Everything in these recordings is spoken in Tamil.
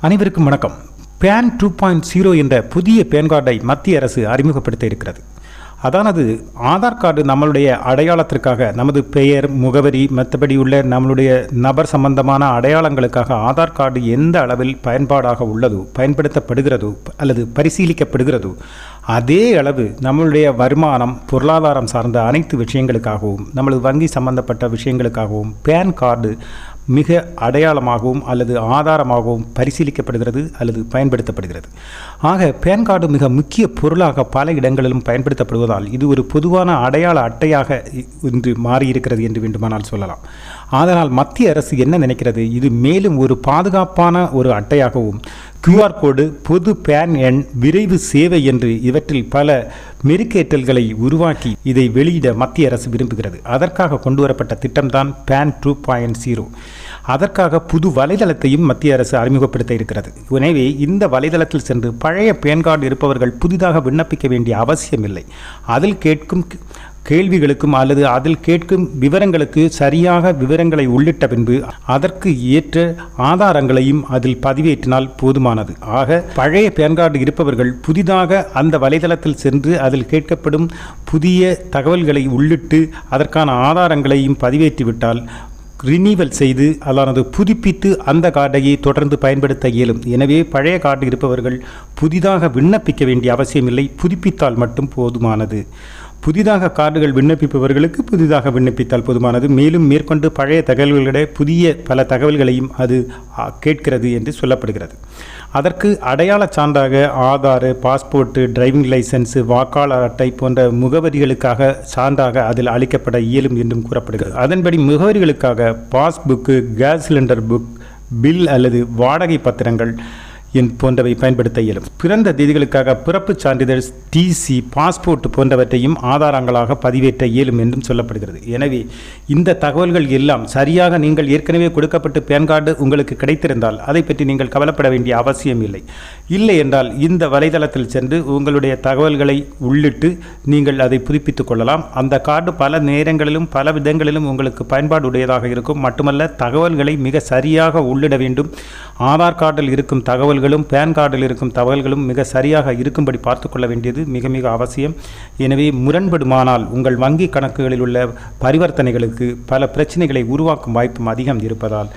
அனைவருக்கும் வணக்கம். பேன் டூ பாயிண்ட் ஜீரோ என்ற புதிய பேன் கார்டை மத்திய அரசு அறிமுகப்படுத்த இருக்கிறது. அதானது ஆதார் கார்டு நம்மளுடைய அடையாளத்திற்காக நமது பெயர் முகவரி மற்றபடி உள்ள நம்மளுடைய நபர் சம்பந்தமான அடையாளங்களுக்காக ஆதார் கார்டு எந்த அளவில் பயன்பாடாக உள்ளதோ பயன்படுத்தப்படுகிறதோ அல்லது பரிசீலிக்கப்படுகிறதோ அதே அளவு நம்மளுடைய வருமானம் பொருளாதாரம் சார்ந்த அனைத்து விஷயங்களுக்காகவும் நம்மளது வங்கி சம்பந்தப்பட்ட விஷயங்களுக்காகவும் பேன் கார்டு மிக அடையாளமாகவும் அல்லது ஆதாரமாகவும் பரிசீலிக்கப்படுகிறது அல்லது பயன்படுத்தப்படுகிறது. ஆக பேன் கார்டு மிக முக்கிய பொருளாக பல இடங்களிலும் பயன்படுத்தப்படுவதால் இது ஒரு பொதுவான அடையாள அட்டையாக இன்று மாறியிருக்கிறது என்று வேண்டுமானால் சொல்லலாம். அதனால் மத்திய அரசு என்ன நினைக்கிறது? இது மேலும் ஒரு பாதுகாப்பான ஒரு அட்டையாகவும் கியூஆர் கோடு பொது பேன் எண் விரைவு சேவை என்று இவற்றில் பல மெருக்கேற்றல்களை உருவாக்கி இதை வெளியிட மத்திய அரசு விரும்புகிறது. அதற்காக கொண்டு வரப்பட்ட திட்டம்தான் பேன் டூ பாயிண்ட் ஜீரோ அதற்காக புது வலைதளத்தையும் மத்திய அரசு அறிமுகப்படுத்த இருக்கிறது. எனவே இந்த வலைதளத்தில் சென்று பழைய பேன் கார்டு இருப்பவர்கள் புதிதாக விண்ணப்பிக்க வேண்டிய அவசியமில்லை. அதில் கேட்கும் கேள்விகளுக்கும் அல்லது அதில் கேட்கும் விவரங்களுக்கு சரியாக விவரங்களை உள்ளிட்ட பின்பு அதற்கு ஏற்ற ஆதாரங்களையும் அதில் பதிவேற்றினால் போதுமானது. ஆக பழைய பேன் கார்டு இருப்பவர்கள் புதிதாக அந்த வலைதளத்தில் சென்று அதில் கேட்கப்படும் புதிய தகவல்களை உள்ளிட்டு அதற்கான ஆதாரங்களையும் பதிவேற்றிவிட்டால் ரினிவல் செய்து அதானது புதுப்பித்து அந்த கார்டையை தொடர்ந்து பயன்படுத்த இயலும். எனவே பழைய கார்டு இருப்பவர்கள் புதிதாக விண்ணப்பிக்க வேண்டிய அவசியமில்லை. புதுப்பித்தால் மட்டும் போதுமானது. புதிதாக கார்டுகள் விண்ணப்பிப்பவர்களுக்கு புதிதாக விண்ணப்பித்தால் போதுமானது. மேலும் மேற்கொண்டு பழைய தகவல்களிட புதிய பல தகவல்களையும் அது கேட்கிறது என்று சொல்லப்படுகிறது. அதற்கு அடையாளச் சான்றாக ஆதார் பாஸ்போர்ட்டு டிரைவிங் லைசென்ஸு வாக்காளர் அட்டை போன்ற முகவரிகளுக்காக சான்றாக அதில் அளிக்கப்பட இயலும் என்றும் கூறப்படுகிறது. அதன்படி முகவரிகளுக்காக passbook gas cylinder book bill அல்லது வாடகை பத்திரங்கள் போன்றவை பயன்படுத்த இயலும். பிறந்த தேதிகளுக்காக பிறப்பு சான்றிதழ் டிசி பாஸ்போர்ட் போன்றவற்றையும் ஆதாரங்களாக பதிவேற்ற இயலும் என்றும் சொல்லப்படுகிறது. எனவே இந்த தகவல்கள் எல்லாம் சரியாக நீங்கள் ஏற்கனவே கொடுக்கப்பட்டு பேன் கார்டு உங்களுக்கு கிடைத்திருந்தால் அதை பற்றி நீங்கள் கவலைப்பட வேண்டிய அவசியம் இல்லை. இல்லை என்றால் இந்த வலைதளத்தில் சென்று உங்களுடைய தகவல்களை உள்ளிட்டு நீங்கள் அதை புதுப்பித்துக் கொள்ளலாம். அந்த கார்டு பல நேரங்களிலும் பல விதங்களிலும் உங்களுக்கு பயன்பாடு உடையதாக இருக்கும். மட்டுமல்ல தகவல்களை மிக சரியாக உள்ளிட வேண்டும். ஆதார் கார்டில் இருக்கும் தகவல் தகவல்களும் பேன் கார்டில் இருக்கும் தகவல்களும் மிக சரியாக இருக்கும்படி பார்த்துக்கொள்ள வேண்டியது மிக மிக அவசியம். எனவே முரண்படுமானால் உங்கள் வங்கி கணக்குகளில் உள்ள பரிவர்த்தனைகளுக்கு பல பிரச்சனைகளை உருவாக்கும் வாய்ப்பும் அதிகம் இருப்பதால்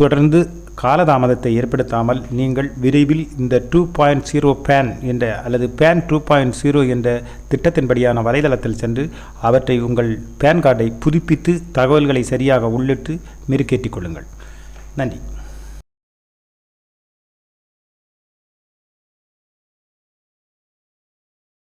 தொடர்ந்து காலதாமதத்தை ஏற்படுத்தாமல் நீங்கள் விரைவில் இந்த டூ பாயிண்ட் ஜீரோ பேன் என்ற அல்லது பேன் டூ பாயிண்ட் ஜீரோ என்ற திட்டத்தின்படியான வலைதளத்தில் சென்று அவற்றை உங்கள் பேன் கார்டை புதுப்பித்து தகவல்களை சரியாக உள்ளிட்டு மெருக்கேற்றிக் கொள்ளுங்கள். நன்றி.